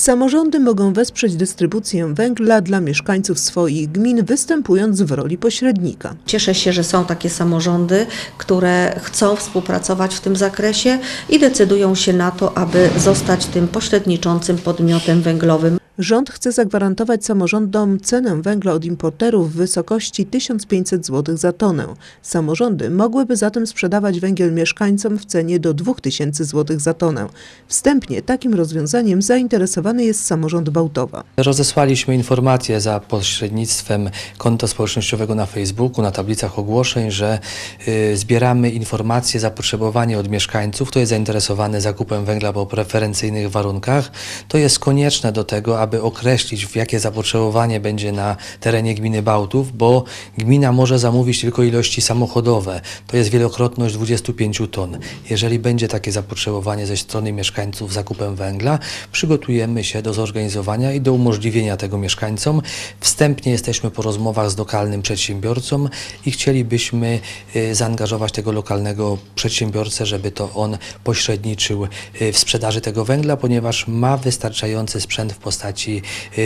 Samorządy mogą wesprzeć dystrybucję węgla dla mieszkańców swoich gmin, występując w roli pośrednika. Cieszę się, że są takie samorządy, które chcą współpracować w tym zakresie i decydują się na to, aby zostać tym pośredniczącym podmiotem węglowym. Rząd chce zagwarantować samorządom cenę węgla od importerów w wysokości 1500 zł za tonę. Samorządy mogłyby zatem sprzedawać węgiel mieszkańcom w cenie do 2000 zł za tonę. Wstępnie takim rozwiązaniem zainteresowany jest samorząd Bałtowa. Rozesłaliśmy informację za pośrednictwem konta społecznościowego na Facebooku, na tablicach ogłoszeń, że y, zbieramy informacje, zapotrzebowanie od mieszkańców, kto jest zainteresowany zakupem węgla po preferencyjnych warunkach. To jest konieczne do tego, aby określić, w jakie zapotrzebowanie będzie na terenie gminy Bałtów, bo gmina może zamówić tylko ilości samochodowe. To jest wielokrotność 25 ton. Jeżeli będzie takie zapotrzebowanie ze strony mieszkańców zakupem węgla, przygotujemy się do zorganizowania i do umożliwienia tego mieszkańcom. Wstępnie jesteśmy po rozmowach z lokalnym przedsiębiorcą i chcielibyśmy y, zaangażować tego lokalnego przedsiębiorcę, żeby to on pośredniczył y, w sprzedaży tego węgla, ponieważ ma wystarczający sprzęt w postaci y,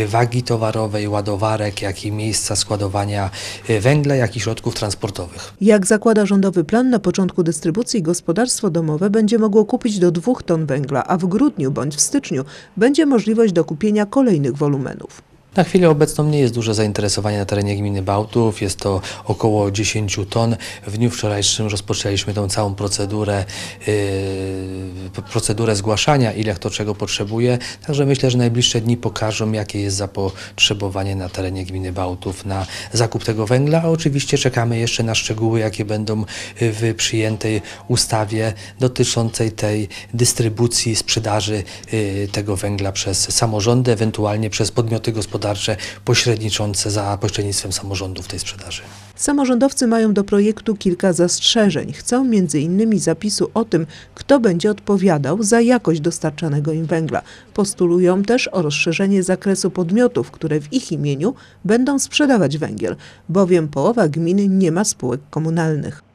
wagi towarowej, ładowarek, jak i miejsca składowania y, węgla, jak i środków transportowych. Jak zakłada rządowy plan, na początku dystrybucji gospodarstwo domowe będzie mogło kupić do 2 ton węgla, a w grudniu bądź w styczniu będzie możliwość dokupienia kolejnych wolumenów. Na chwilę obecną nie jest duże zainteresowanie na terenie gminy Bałtów. Jest to około 10 ton. W dniu wczorajszym rozpoczęliśmy tą całą procedurę, yy, procedurę zgłaszania, ile kto czego potrzebuje. Także myślę, że najbliższe dni pokażą, jakie jest zapotrzebowanie na terenie gminy Bałtów na zakup tego węgla. A oczywiście czekamy jeszcze na szczegóły, jakie będą w przyjętej ustawie dotyczącej tej dystrybucji, sprzedaży yy, tego węgla przez samorządy, ewentualnie przez podmioty gospodarcze pośredniczące za pośrednictwem samorządu w tej sprzedaży. Samorządowcy mają do projektu kilka zastrzeżeń. Chcą m.in. zapisu o tym, kto będzie odpowiadał za jakość dostarczanego im węgla. Postulują też o rozszerzenie zakresu podmiotów, które w ich imieniu będą sprzedawać węgiel, bowiem połowa gmin nie ma spółek komunalnych.